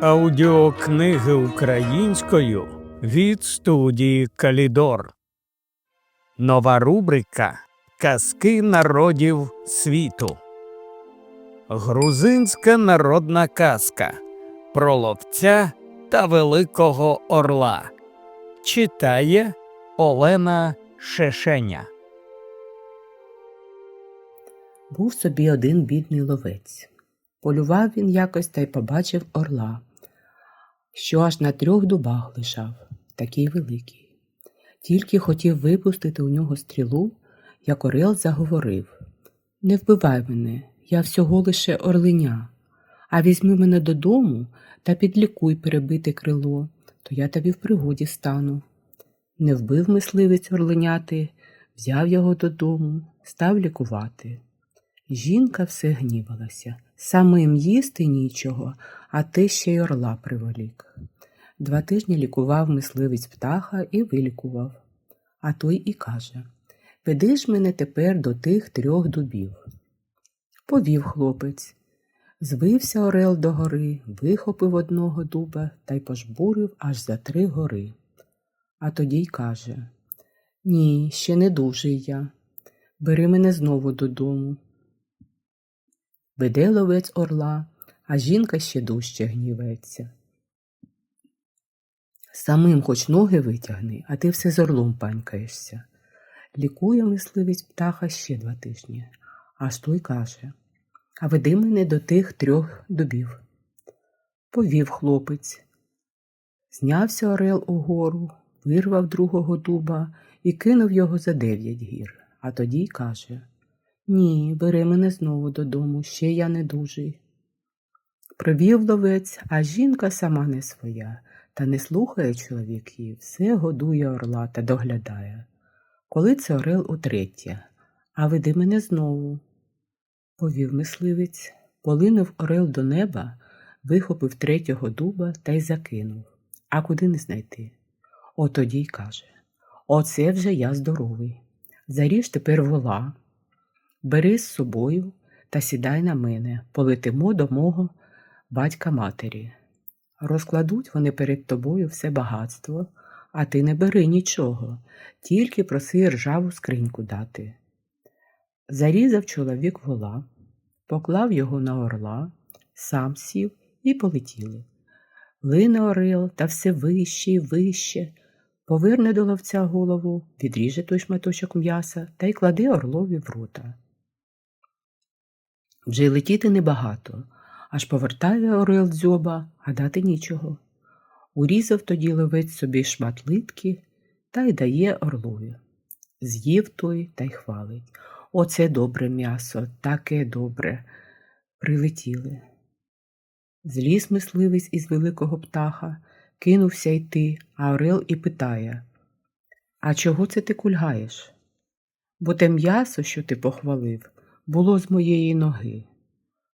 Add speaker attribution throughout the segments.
Speaker 1: Аудіокниги українською від студії Калідор. Нова рубрика Казки народів світу. Грузинська народна казка про ловця та великого орла. Читає Олена Шешеня.
Speaker 2: Був собі один бідний ловець. Полював він якось та й побачив орла, що аж на трьох дубах лежав, такий великий. Тільки хотів випустити у нього стрілу, як орел заговорив Не вбивай мене, я всього лише орленя, а візьми мене додому та підлікуй перебите крило, то я тобі в пригоді стану. Не вбив мисливець орленяти, взяв його додому, став лікувати. Жінка все гнівалася. Самим їсти нічого, а ти ще й орла приволік. Два тижні лікував мисливець птаха і вилікував. А той і каже Веди ж мене тепер до тих трьох дубів. Повів хлопець. Звився орел до гори, вихопив одного дуба та й пожбурив аж за три гори. А тоді й каже Ні, ще не дужий я. Бери мене знову додому. Веде ловець орла, а жінка ще дужче гніветься. Самим хоч ноги витягни, а ти все з орлом панькаєшся. Лікує мисливець птаха ще два тижні, аж той каже А веди мене до тих трьох дубів. Повів хлопець. Знявся орел угору, вирвав другого дуба і кинув його за дев'ять гір, а тоді й каже ні, бери мене знову додому, ще я не дужий. Привів ловець, а жінка сама не своя, та не слухає чоловік її, все годує орла та доглядає. Коли це орел утретє, а веди мене знову. Повів мисливець, полинув орел до неба, вихопив третього дуба та й закинув. А куди не знайти? От тоді й каже Оце вже я здоровий. Заріж тепер вола. Бери з собою та сідай на мене, полетимо до мого батька матері. Розкладуть вони перед тобою все багатство, а ти не бери нічого, тільки проси ржаву скриньку дати. Зарізав чоловік вола, поклав його на орла, сам сів і полетіли. Лине орел та все вище і вище, поверне до ловця голову, відріже той шматочок м'яса та й кладе орлові в рота. Вже й летіти небагато, аж повертає орел дзьоба, а дати нічого. Урізав тоді ловець собі шмат литки та й дає орлові. З'їв той та й хвалить. Оце добре м'ясо, таке добре. Прилетіли. Зліз мисливець із великого птаха, кинувся йти, а орел і питає А чого це ти кульгаєш? Бо те м'ясо, що ти похвалив, було з моєї ноги.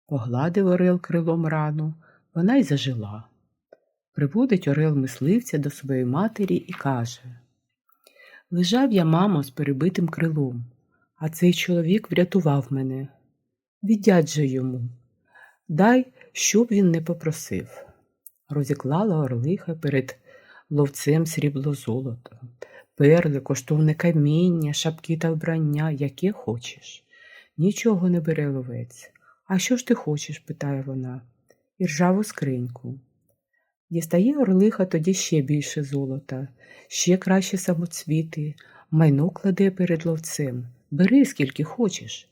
Speaker 2: Погладив орел крилом рану, вона й зажила. Приводить орел мисливця до своєї матері і каже Лежав я, мамо, з перебитим крилом, а цей чоловік врятував мене. Віддять же йому. Дай, щоб він не попросив. Розіклала орлиха перед ловцем срібло золото, перли, коштовне каміння, шапки та вбрання, яке хочеш. Нічого не бере ловець. А що ж ти хочеш? питає вона, і ржаву скриньку. Дістає орлиха тоді ще більше золота, ще краще самоцвіти, майно кладе перед ловцем. Бери, скільки хочеш.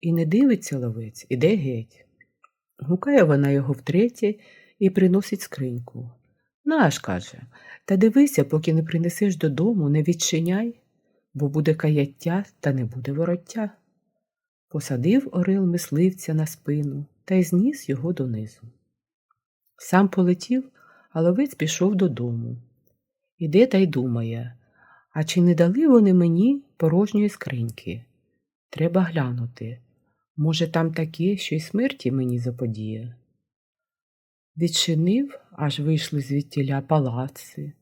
Speaker 2: І не дивиться ловець, іде геть. Гукає вона його втретє і приносить скриньку. Наш, каже, та дивися, поки не принесеш додому, не відчиняй, бо буде каяття та не буде вороття. Посадив орел мисливця на спину та й зніс його донизу. Сам полетів, а ловець пішов додому. Іде та й думає, а чи не дали вони мені порожньої скриньки? Треба глянути. Може, там таке, що й смерті мені заподіє. Відчинив, аж вийшли звідтіля палаци,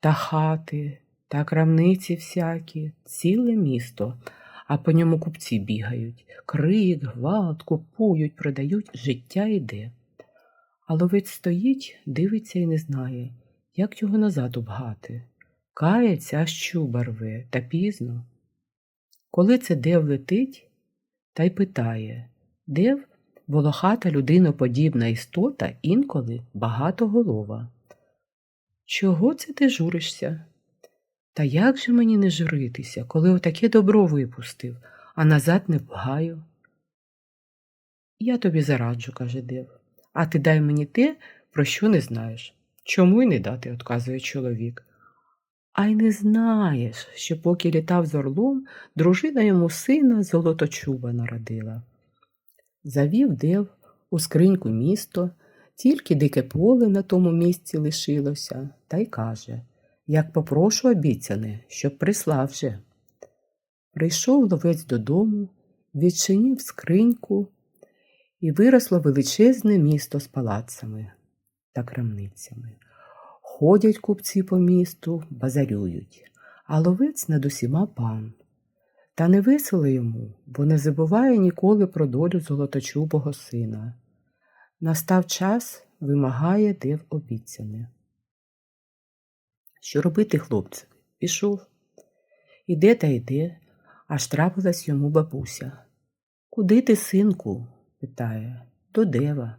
Speaker 2: та хати, та крамниці всякі, ціле місто а по ньому купці бігають. Крик, гвалт, купують, продають, життя йде. А ловець стоїть, дивиться і не знає, як його назад обгати. Кається, аж чуба рве, та пізно. Коли це дев летить, та й питає Дев волохата людиноподібна істота інколи багатоголова. Чого це ти журишся? Та як же мені не журитися, коли отаке добро випустив, а назад не пгаю? Я тобі зараджу, каже Дев, а ти дай мені те, про що не знаєш. Чому й не дати, отказує чоловік. А й не знаєш, що поки літав з орлом, дружина йому сина золоточуба народила. Завів дев у скриньку місто, тільки дике поле на тому місці лишилося, та й каже як попрошу обіцяне, щоб прислав же. Прийшов ловець додому, відчинив скриньку, і виросло величезне місто з палацами та крамницями. Ходять купці по місту, базарюють, а ловець над усіма пан. Та не весело йому, бо не забуває ніколи про долю золоточубого сина. Настав час, вимагає див обіцяне. Що робити, хлопцеві? Пішов. Іде та йде, аж трапилась йому бабуся. Куди ти, синку? питає. До дева.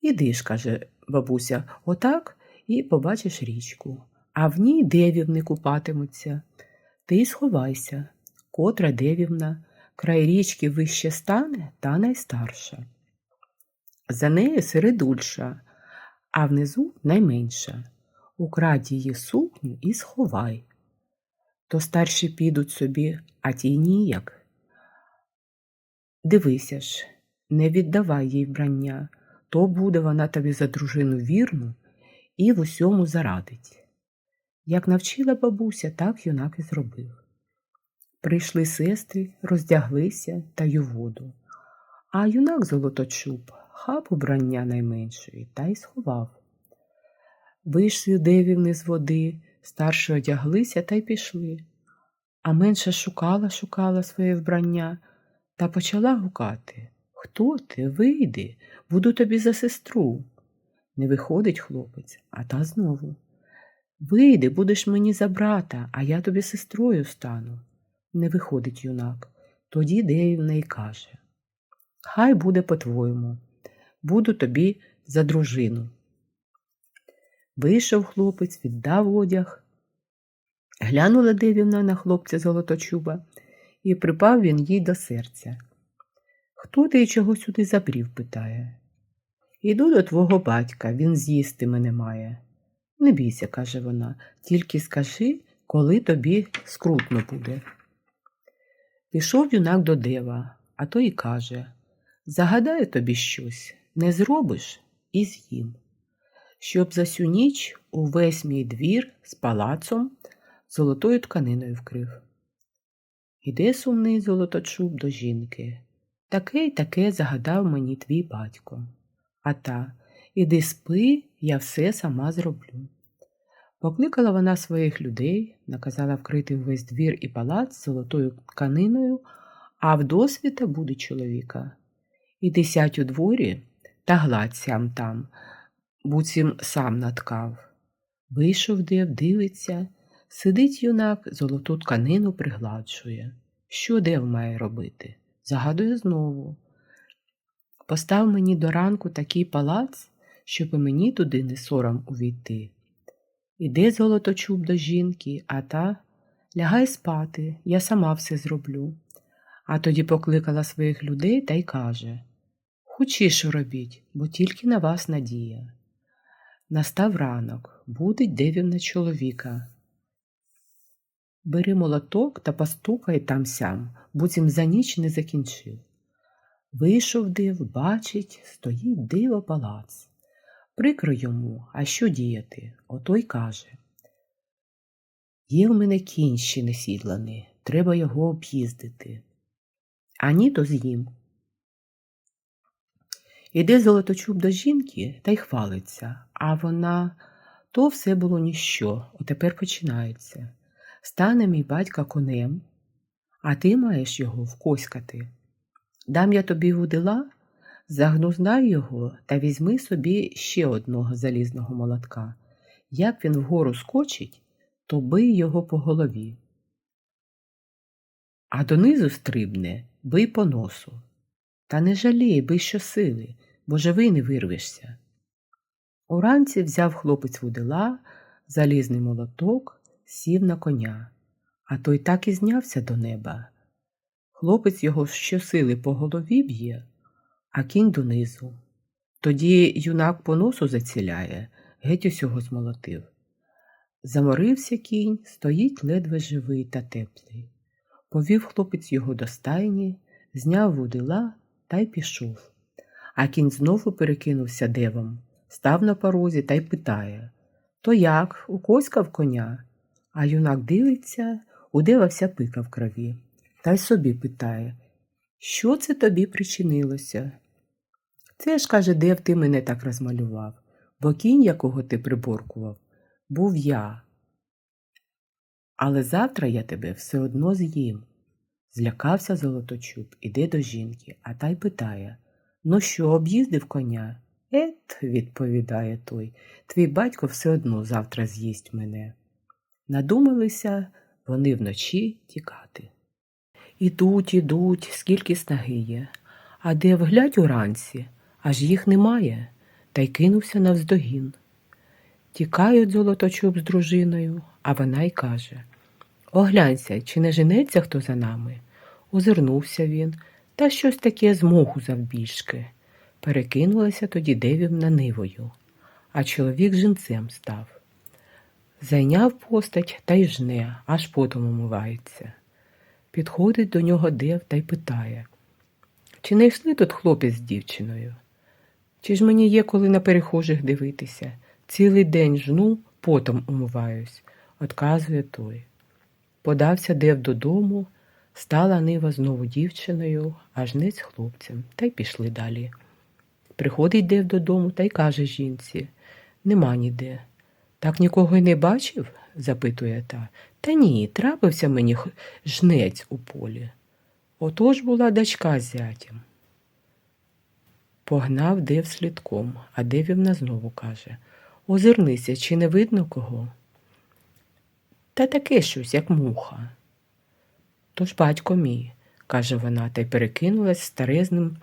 Speaker 2: Іди ж, каже бабуся, отак і побачиш річку, а в ній девівни купатимуться. Ти й сховайся, котра девівна, край річки вище стане та найстарша. За нею середульша, а внизу найменша. Украдь її сукню і сховай. То старші підуть собі, а ті ніяк. Дивися ж, не віддавай їй вбрання, то буде вона тобі за дружину вірну і в усьому зарадить. Як навчила бабуся, так юнак і зробив. Прийшли сестри, роздяглися та й у воду. А юнак золоточуб хап убрання найменшої та й сховав. Вийшли девівни з води, старші одяглися та й пішли. А менша шукала, шукала своє вбрання та почала гукати Хто ти? Вийди, буду тобі за сестру. Не виходить хлопець, а та знову. Вийди, будеш мені за брата, а я тобі сестрою стану. Не виходить юнак. Тоді девівна й каже Хай буде по-твоєму, буду тобі за дружину. Вийшов хлопець, віддав одяг. Глянула девівна на хлопця золоточуба, і припав він їй до серця. Хто ти і чого сюди забрів? питає. Іду до твого батька, він з'їсти мене має. Не бійся, каже вона, тільки скажи, коли тобі скрутно буде. Пішов юнак до дева, а той і каже Загадаю тобі щось, не зробиш і з'їм щоб за сю ніч увесь мій двір з палацом золотою тканиною вкрив. Іде сумний золоточуб до жінки. Таке й таке загадав мені твій батько. А та іди спи, я все сама зроблю. Покликала вона своїх людей, наказала вкрити весь двір і палац золотою тканиною, а вдосвіта буде чоловіка. Іди сядь у дворі та гладь сям там, буцім сам наткав. Вийшов дев, дивиться, сидить юнак, золоту тканину пригладжує. Що дев має робити? Загадує знову. Постав мені до ранку такий палац, щоб мені туди не сором увійти. Іде золоточуб до жінки, а та лягай спати, я сама все зроблю. А тоді покликала своїх людей та й каже Хочіше робіть, бо тільки на вас надія. Настав ранок, будить девівна чоловіка. Бери молоток та постукай там сям, буцім за ніч не закінчив. Вийшов див, бачить, стоїть диво палац. Прикро йому, а що діяти? Ото й каже. Є в мене кінь ще не сідланий, треба його об'їздити. А ні, то з'їм. Іде золоточуб до жінки та й хвалиться, а вона то все було ніщо, отепер починається. Стане мій батька конем, а ти маєш його вкоськати. Дам я тобі вудила, Загнузнай його та візьми собі ще одного залізного молотка. Як він вгору скочить, то бий його по голові. А донизу стрибне, бий по носу. Та не жалій, бий щосили, бо живий не вирвешся. Уранці взяв хлопець вудила, залізний молоток, сів на коня, а той так і знявся до неба. Хлопець його щосили по голові б'є, а кінь донизу. Тоді юнак по носу заціляє, геть усього змолотив. Заморився кінь, стоїть ледве живий та теплий. Повів хлопець його до стайні, зняв вудила та й пішов. А кінь знову перекинувся девом, став на порозі та й питає То як, укоськав коня? А юнак дивиться, у пика в крові, та й собі питає Що це тобі причинилося? Це ж, каже, дев ти мене так розмалював, бо кінь, якого ти приборкував, був я. Але завтра я тебе все одно з'їм. Злякався золоточуб, іде до жінки, а та й питає Ну що, об'їздив коня? Відповідає той, твій батько все одно завтра з'їсть мене. Надумалися вони вночі тікати. Ідуть, ідуть, скільки снаги є, а де вглядь уранці, аж їх немає, та й кинувся навздогін. Тікають золоточуб з дружиною, а вона й каже Оглянься, чи не женеться хто за нами? Озирнувся він, та щось таке змогу завбільшки. Перекинулася тоді девівна нивою, а чоловік жінцем став. Зайняв постать та й жне, аж потом умивається. Підходить до нього дев та й питає Чи не йшли тут хлопець з дівчиною? Чи ж мені є коли на перехожих дивитися? Цілий день жну, потом умиваюсь, отказує той. Подався дев додому, стала нива знову дівчиною, а жнець хлопцем, та й пішли далі. Приходить дев додому та й каже жінці Нема ніде. Так нікого й не бачив? запитує та. Та ні, трапився мені жнець у полі. Отож була дочка з зятям. Погнав дев слідком, а девівна знову каже Озирнися, чи не видно кого? Та таке щось, як муха. Тож батько мій, каже вона, та й перекинулась старезним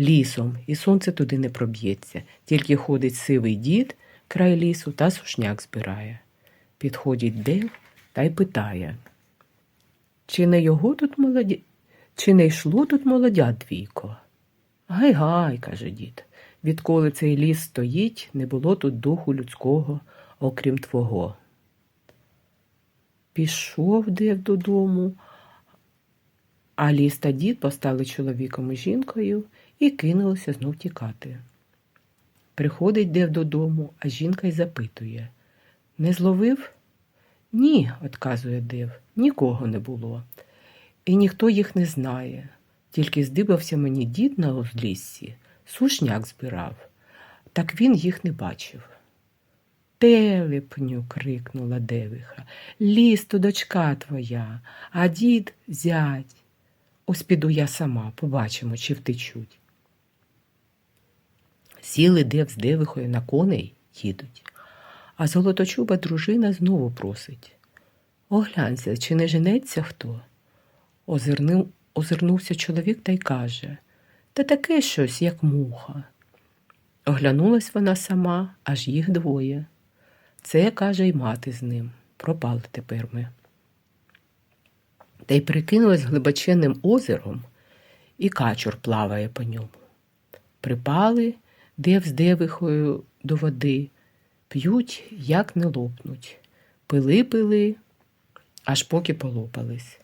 Speaker 2: лісом, і сонце туди не проб'ється, тільки ходить сивий дід край лісу та сушняк збирає. Підходить дев та й питає, чи не його тут молоді... чи не йшло тут молодят двійко? Гай гай, каже дід, відколи цей ліс стоїть, не було тут духу людського, окрім твого. Пішов дев додому, а ліс та дід постали чоловіком і жінкою і кинулися знов тікати. Приходить дев додому, а жінка й запитує Не зловив? Ні, отказує дев, нікого не було. І ніхто їх не знає. Тільки здибався мені дід на узліссі, сушняк збирав, так він їх не бачив. Телепню, крикнула девиха, ліс то дочка твоя, а дід зять. Ось піду я сама, побачимо, чи втечуть. Сіли дев з девихою на коней їдуть, а золоточуба дружина знову просить. Оглянься, чи не женеться хто? Озирнув, озирнувся чоловік та й каже Та таке щось, як муха. Оглянулась вона сама, аж їх двоє. Це, каже, й мати з ним. Пропали тепер ми. Та й прикинулась глибоченним озером, і качур плаває по ньому. Припали, дев з девихою до води, п'ють, як не лопнуть. Пили пили, аж поки полопались.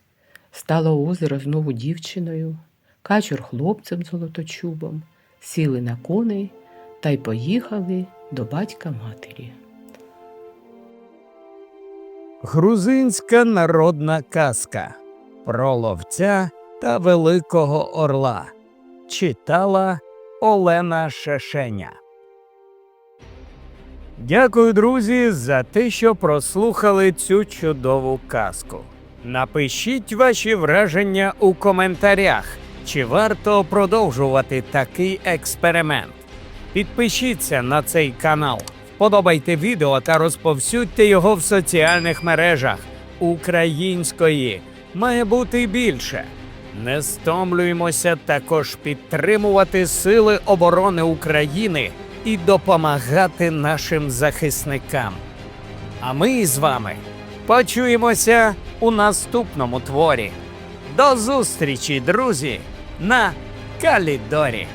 Speaker 2: Стало озеро знову дівчиною, качур хлопцем золоточубом, сіли на коней та й поїхали до батька матері.
Speaker 1: Грузинська народна казка про ловця та великого орла. Читала Олена Шешеня. Дякую, друзі, за те, що прослухали цю чудову казку. Напишіть ваші враження у коментарях. Чи варто продовжувати такий експеримент? Підпишіться на цей канал, вподобайте відео та розповсюдьте його в соціальних мережах. Української має бути більше. Не стомлюємося також підтримувати Сили оборони України і допомагати нашим захисникам. А ми з вами почуємося у наступному творі. До зустрічі, друзі, на Калідорі.